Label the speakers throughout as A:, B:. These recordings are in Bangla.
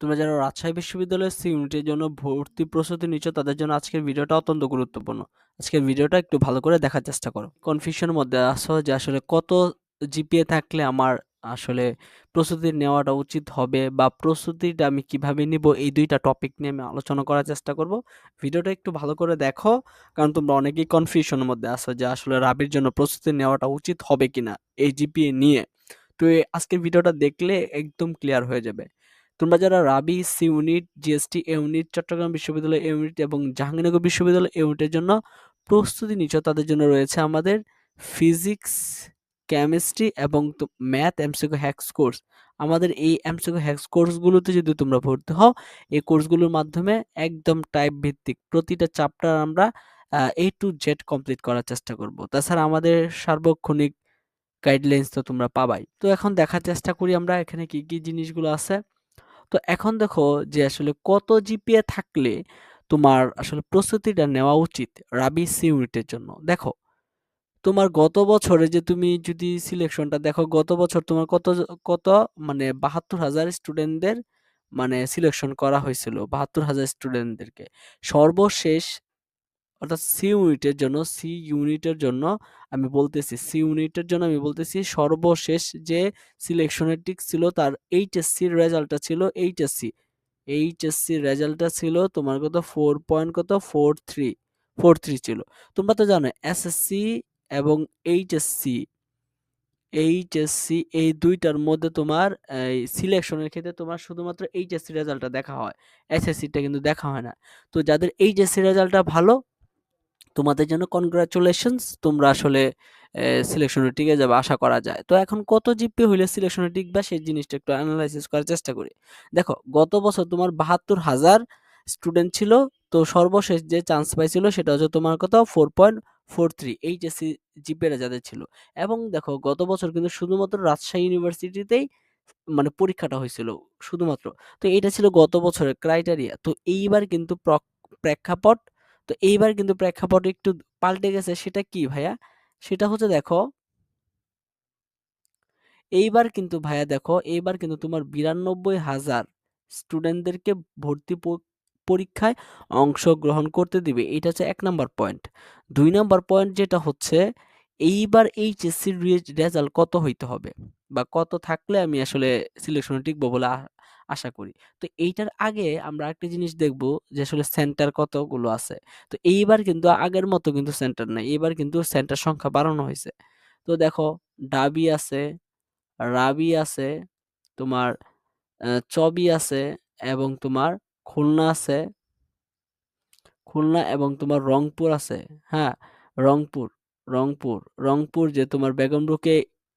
A: তোমরা যারা রাজশাহী বিশ্ববিদ্যালয়ের সি ইউনিটের জন্য ভর্তি প্রস্তুতি নিচ্ছ, তাদের জন্য আজকের ভিডিওটা অত্যন্ত গুরুত্বপূর্ণ। আজকের ভিডিওটা একটু ভালো করে দেখার চেষ্টা করো। কনফিউশনের মধ্যে আসো যে আসলে কত জিপিএ থাকলে আমার আসলে প্রস্তুতি নেওয়াটা উচিত হবে বা প্রস্তুতিটা আমি কীভাবে নিব, এই দুইটা টপিক নিয়ে আমি আলোচনা করার চেষ্টা করব। ভিডিওটা একটু ভালো করে দেখো, কারণ তোমরা অনেকেই কনফিউশনের মধ্যে আসো যে আসলে রাবির জন্য প্রস্তুতি নেওয়াটা উচিত হবে কিনা এই জিপিএ নিয়ে। তো আজকের ভিডিওটা দেখলে একদম ক্লিয়ার হয়ে যাবে। তোমরা যারা Rabi, C unit, GST unit, Chattogram বিশ্ববিদ্যালয় ইউনিট এবং জাহাঙ্গীরনগর বিশ্ববিদ্যালয় ইউনিটের জন্য প্রস্তুতি নিচ্ছ, তাদের জন্য রয়েছে আমাদের ফিজিক্স, কেমিস্ট্রি এবং math M C Q hacks course. আমাদের এই এমসিকো হ্যাক্স কোর্সগুলোতে যদি তোমরা ভর্তি হও, এই কোর্সগুলোর মাধ্যমে একদম টাইপ ভিত্তিক প্রতিটা চ্যাপ্টার আমরা এ টু জেড কমপ্লিট করার চেষ্টা করব। তাছাড়া আমাদের সার্বক্ষণিক গাইডলাইন্স তো তোমরা পাবাই। তো এখন দেখার চেষ্টা করি আমরা এখানে কি কি জিনিসগুলো আছে। তো এখন দেখো যে আসলে কত জিপিএ থাকলে তোমার আসলে প্রস্তুতিটা নেওয়া উচিত রাবি সি ইউনিটের জন্য। দেখো, তোমার গত বছরে যে তুমি যদি সিলেকশনটা দেখো, গত বছর তোমার কত কত মানে বাহাত্তর হাজার স্টুডেন্টদের মানে সিলেকশন করা হয়েছিল, বাহাত্তর হাজার স্টুডেন্টদেরকে সর্বশেষ অর্থাৎ সি ইউনিটের জন্য সি ইউনিটের জন্য আমি বলতেছি সি ইউনিটের জন্য আমি বলতেছি সর্বশেষ যে সিলেকশনের টিক ছিল তার এইচএসসির রেজাল্টটা ছিল এইচএসসি এইচএসসির রেজাল্টটা ছিল তোমার কত? ফোর পয়েন্ট কত? ফোর থ্রি ফোর থ্রি ছিল। তোমরা তো জানো এসএসসি এবং এইচএসসি এইচএসসি এই দুইটার মধ্যে তোমার, এই সিলেকশনের ক্ষেত্রে তোমার শুধুমাত্র এইচএসসি রেজাল্টটা দেখা হয়। এসএসসিটা কিন্তু দেখা হয় না। তো যাদের এইচএসসি রেজাল্টটা ভালো তোমাদের জন্য কনগ্রাচুলেশনস তোমরা আসলে সিলেকশনে টিকে যাবে, আশা করা যায়। তো এখন কত জিপি হইলে সিলেকশনে টিকবা, সেই জিনিসটা একটু অ্যানালাইসিস করার চেষ্টা করি। দেখো, গত বছর তোমার বাহাত্তর হাজার স্টুডেন্ট ছিল, তো সর্বশেষ যে চান্স পাইছিল সেটা হচ্ছে তোমার কত? Four point four three HSC জিপিএরা যাদের ছিল। এবং দেখো, গত বছর কিন্তু শুধুমাত্র রাজশাহী ইউনিভার্সিটিতেই মানে পরীক্ষাটা হয়েছিল, শুধুমাত্র। তো এটা ছিল গত বছরের ক্রাইটেরিয়া তো এইবার কিন্তু প্রেক্ষাপট তো এইবার কিন্তু প্রেক্ষাপট একটু পাল্টে গেছে, সেটা কি ভাইয়া? সেটা হচ্ছে দেখো এইবার কিন্তু ভাইয়া দেখো, এইবার কিন্তু তোমার বিরানব্বই হাজার স্টুডেন্টদেরকে ভর্তি পরীক্ষায় অংশগ্রহণ করতে দিবে। এটা হচ্ছে এক নম্বর পয়েন্ট। দুই নম্বর পয়েন্ট যেটা হচ্ছে, এইবার এইচএসসির রেজাল্ট কত হইতে হবে? বা কত থাকলে আমি আসলে সিলেকশনে টিকবো বলে আশা করি। তো এইটার আগে আমরা একটা জিনিস দেখব যে আসলে সেন্টার কতগুলো আছে। তো এইবার কিন্তু আগের মতো কিন্তু সেন্টার নাই। এবার কিন্তু সেন্টার সংখ্যা বাড়ানো হয়েছে তো দেখো, ডাবি আছে, রাবি আছে, তোমার চবি আছে এবং তোমার খুলনা আছে। খুলনা এবং তোমার রংপুর আছে। হ্যাঁ রংপুর রংপুর রংপুর যে তোমার বেগম রুকে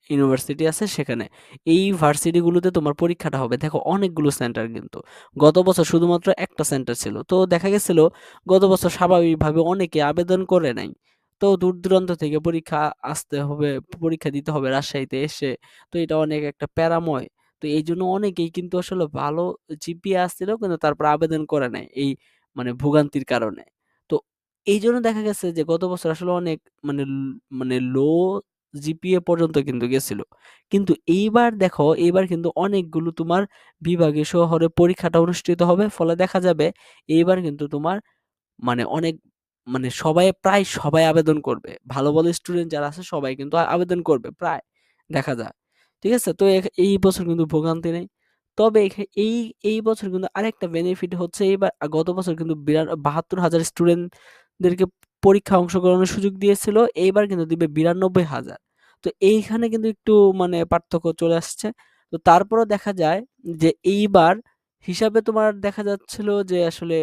A: ইউনিভার্সিটি আছে সেখানে। এই ভার্সিটিগুলোতে তোমার পরীক্ষাটা হবে। দেখো, অনেকগুলো সেন্টার কিন্তু। গত বছর শুধুমাত্র একটা সেন্টার ছিল। তো দেখা গেছিল, গত বছর স্বাভাবিকভাবে অনেকে আবেদন করে নাই। তো দূর দূরান্ত থেকে পরীক্ষা আসতে হবে, পরীক্ষা দিতে হবে রাজশাহীতে এসে। তো এটা অনেক একটা প্যারাময়। তো এই জন্য অনেকেই কিন্তু আসলে ভালো জিপিএ আসছিল, কিন্তু তারপর আবেদন করে নাই এই মানে ভোগান্তির কারণে। তো এই জন্য দেখা গেছে যে গত বছর আসলে অনেক মানে মানে লো জিপিএ পর্যন্ত কিন্তু গেছিল। কিন্তু এইবার দেখো, এইবার কিন্তু অনেকগুলো তোমার বিভাগীয় শহরে পরীক্ষাটা অনুষ্ঠিত হবে, ফলে দেখা যাবে এইবার কিন্তু তোমার মানে অনেক মানে সবাই প্রায় সবাই আবেদন করবে। ভালো ভালো স্টুডেন্ট যারা আছে সবাই কিন্তু আবেদন করবে প্রায়, দেখা যায়। ঠিক আছে? তো এই বছর কিন্তু ভোগান্তি নেই। তবে এই এই বছর কিন্তু আরেকটা বেনিফিট হচ্ছে এইবার গত বছর কিন্তু বিরাট, বাহাত্তর হাজার স্টুডেন্টদেরকে পরীক্ষা অংশগ্রহণের সুযোগ দিয়েছিল, এইবার কিন্তু দিবে বিরানব্বই হাজার। তো এইখানে কিন্তু একটু মানে পার্থক্য চলে আসছে। তো তারপরও দেখা যায় যে এইবার হিসাবে তোমার দেখা যাচ্ছিল যে আসলে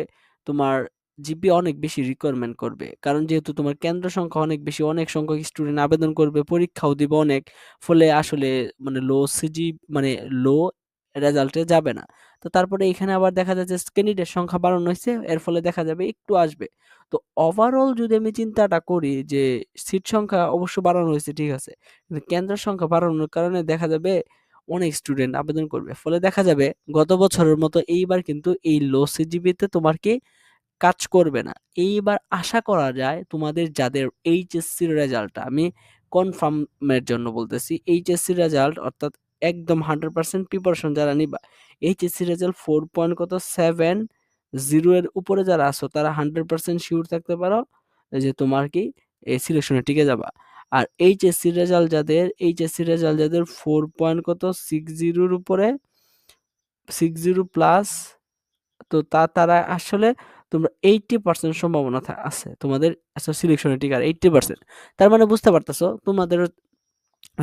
A: তোমার জিপি অনেক বেশি রিকোয়ারমেন্ট করবে। কারণ যেহেতু তোমার কেন্দ্র সংখ্যা অনেক বেশি, অনেক সংখ্যক স্টুডেন্ট আবেদন করবে, পরীক্ষাও দিবে অনেক, ফলে আসলে মানে লো সিজি মানে লো রেজাল্টে যাবে না। তো তারপরে এখানে আবার দেখা যাচ্ছে ক্যান্ডিডেট সংখ্যা বাড়ানো হয়েছে, এর ফলে দেখা যাবে একটু আসবে। তো ওভারঅল যদি আমি চিন্তাটা করি যে সিট সংখ্যা অবশ্য বাড়ানো হয়েছে, ঠিক আছে, কিন্তু কেন্দ্রের সংখ্যা বাড়ানোর কারণে দেখা যাবে অনেক স্টুডেন্ট আবেদন করবে। ফলে দেখা যাবে গত বছরের মতো এইবার কিন্তু এই লো সিজিবিতে তোমার কি কাজ করবে না। এইবার আশা করা যায় তোমাদের যাদের এইচএসসির রেজাল্টটা আমি কনফার্মের জন্য বলতেছি এইচএসসি রেজাল্ট অর্থাৎ একদম হান্ড্রেড পার্সেন্ট প্রিপারেশন যারা নিবা। এইচএসসি রেজাল্ট ফোর পয়েন্ট কত? সেভেন জিরো এর উপরে যারা আসো তারা হান্ড্রেড পার্সেন্ট শিওর থাকতে পারো যে তোমার কি এই সিলেকশনে টিকে যাবা। আর এইচএসসি রেজাল্ট যাদের এইচএসসি রেজাল্ট যাদের ফোর পয়েন্ট কত? সিক্স জিরোর উপরে সিক্স জিরো প্লাস তো তা তারা আসলে তোমরা এইটটি পার্সেন্ট সম্ভাবনা আছে তোমাদের সিলেকশনে টিকার এইটটি পার্সেন্ট তার মানে বুঝতে পারতেছো, তোমাদের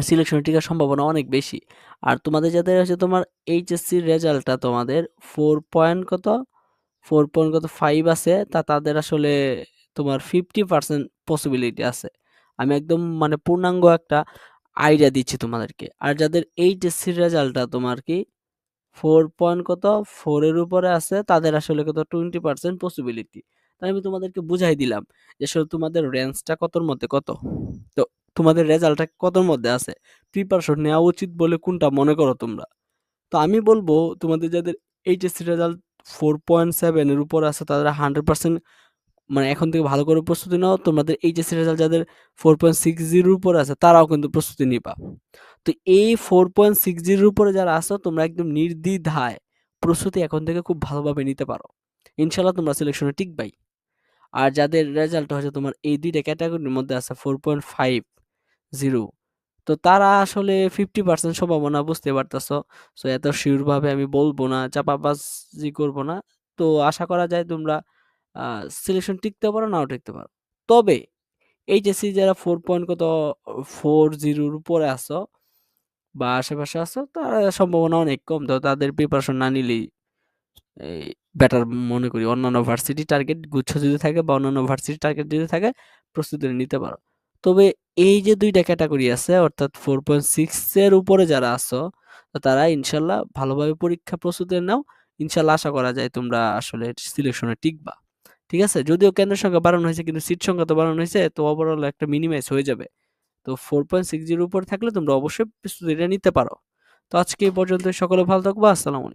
A: সিলেকশনে টিকার সম্ভাবনা অনেক বেশি। আর তোমাদের যাদের আছে তোমার এইচএসসি রেজাল্টটা তোমাদের ফোর পয়েন্ট কত? ফোর পয়েন্ট কত ফাইভ আছে, তা তাদের আসলে তোমার ফিফটি পার্সেন্ট পসিবিলিটি আছে। আমি একদম মানে পূর্ণাঙ্গ একটা আইডিয়া দিচ্ছি তোমাদেরকে। আর যাদের এইচএসসি রেজাল্টটা তোমার কি ফোর পয়েন্ট কত? ফোরের উপরে আছে, তাদের আসলে কত? টোয়েন্টি পার্সেন্ট পসিবিলিটি তাই আমি তোমাদেরকে বুঝাই দিলাম যে তোমাদের রেঞ্জটা কতর মধ্যে কত? তো তোমাদের রেজাল্টটা কতর মধ্যে আছে। প্রিপারেশন নেওয়া উচিত বলে কোনটা মনে করো তোমরা? তো আমি বলব, তোমাদের যাদের এইচএসসি রেজাল্ট ফোর পয়েন্ট সেভেনের উপর আছে, তাদের হান্ড্রেড পার্সেন্ট মানে এখন থেকে ভালো করে প্রস্তুতি নাও। তোমাদের এইচএসসি রেজাল্ট যাদের ফোর পয়েন্ট সিক্স জিরোর উপর আছে, তারাও কিন্তু প্রস্তুতি নিবা। তো এই ফোর পয়েন্ট সিক্স জিরোর উপরে যারা আছো, তোমরা একদম নির্দ্বিধায় প্রস্তুতি এখন থেকে খুব ভালোভাবে নিতে পারো। ইনশাল্লাহ তোমরা সিলেকশনে টিকবাই। আর যাদের রেজাল্ট হচ্ছে তোমার এই দুইটা ক্যাটাগরির মধ্যে আছে ফোর পয়েন্ট ফাইভ জিরো। তো তারা আসলে ফিফটি পার্সেন্ট সম্ভাবনা বুঝতে পারতেছো। সো এত শিওরভাবে আমি বলব না, চাপাবাজি করব না। তো আশা করা যায় তোমরা সিলেকশন টিকতে পারো, নাও টিকতে পারো। তবে, এইচএসসি যারা ফোর পয়েন্ট কত ফোর জিরোর উপরে আসো বা আশেপাশে আসো তার সম্ভাবনা অনেক কম। তো তাদের প্রিপারেশন না নিলেই বেটার মনে করি। অন্যান্য ভার্সিটি টার্গেট গুচ্ছ যদি থাকে বা অন্যান্য ভার্সিটি টার্গেট যদি থাকে, প্রস্তুতি নিতে পারো। তবে এই যে দুইটা ক্যাটাগরি আছে, অর্থাৎ ফোর পয়েন্ট সিক্স এর উপরে যারা আছো, তারা ইনশাল্লাহ ভালোভাবে পরীক্ষা প্রস্তুতি নাও। ইনশাল্লাহ আশা করা যায় তোমরা আসলে সিলেকশনে টিকবা। ঠিক আছে? যদিও কেন্দ্রের সংখ্যা বাড়ানো হয়েছে, কিন্তু সিট সংখ্যা তো বাড়ানো হয়েছে, তো ওভারঅল একটা মিনিমাইজ হয়ে যাবে। তো ফোর পয়েন্ট সিক্স জিরোর উপর থাকলে তোমরা অবশ্যই প্রস্তুতিটা নিতে পারো। তো আজকে এই পর্যন্ত সকলে ভালো থাকব। আসসালামু